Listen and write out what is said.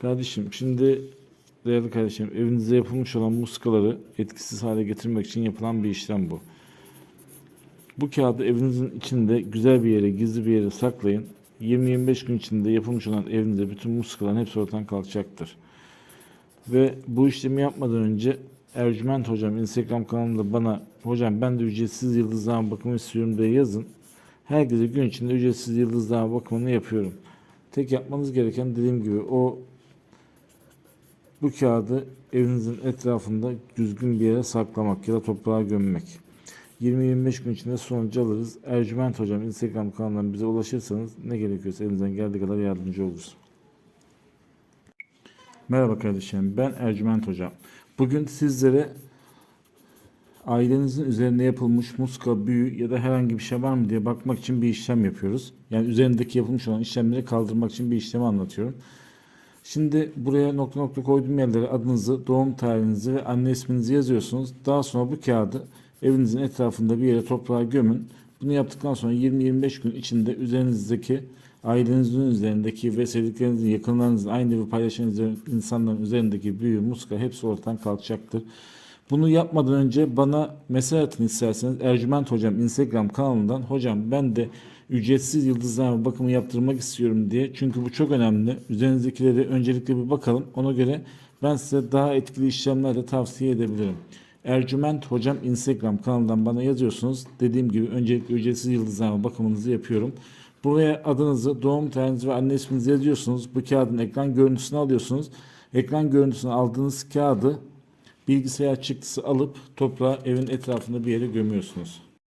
Kardeşim şimdi değerli kardeşim evinizde yapılmış olan muskaları etkisiz hale getirmek için yapılan bir işlem bu. Bu kağıdı evinizin içinde güzel bir yere, gizli bir yere saklayın. 20-25 gün içinde yapılmış olan evinizde bütün muskaların hepsi ortadan kalkacaktır. Ve bu işlemi yapmadan önce Ercüment Hocam Instagram kanalında bana hocam ben de ücretsiz yıldızlama bakımı istiyorum diye yazın. Herkese gün içinde ücretsiz yıldızlama bakımını yapıyorum. Tek yapmanız gereken dediğim gibi o bu kağıdı evinizin etrafında düzgün bir yere saklamak ya da toprağa gömmek. 20-25 gün içinde sonucu alırız. Ercüment Hocam Instagram kanalından bize ulaşırsanız ne gerekiyorsa elinizden geldiği kadar yardımcı oluruz. Merhaba kardeşim ben Ercüment Hocam. Bugün sizlere ailenizin üzerinde yapılmış muska, büyü ya da herhangi bir şey var mı diye bakmak için bir işlem yapıyoruz. Yani üzerindeki yapılmış olan işlemleri kaldırmak için bir işlemi anlatıyorum. Şimdi buraya nokta nokta koyduğum yerlere adınızı, doğum tarihinizi ve anne isminizi yazıyorsunuz. Daha sonra bu kağıdı evinizin etrafında bir yere toprağa gömün. Bunu yaptıktan sonra 20-25 gün içinde üzerinizdeki ailenizin üzerindeki ve sevdiklerinizin, yakınlarınızın, aynı evi paylaşan insanların üzerindeki büyü, muska hepsi ortadan kalkacaktır. Bunu yapmadan önce bana mesaj atın isterseniz Ercüment Hocam Instagram kanalından hocam ben de ücretsiz yıldızlama bakımı yaptırmak istiyorum diye. Çünkü bu çok önemli. Üzerinizdekileri öncelikle bir bakalım. Ona göre ben size daha etkili işlemler de tavsiye edebilirim. Ercüment Hocam Instagram kanalından bana yazıyorsunuz. Dediğim gibi öncelikle ücretsiz yıldızlama bakımınızı yapıyorum. Buraya adınızı, doğum tarihinizi ve anne isminizi yazıyorsunuz. Bu kağıdın ekran görüntüsünü alıyorsunuz. Ekran görüntüsünü aldığınız kağıdı bilgisayar çıktısı alıp toprağa evin etrafında bir yere gömüyorsunuz.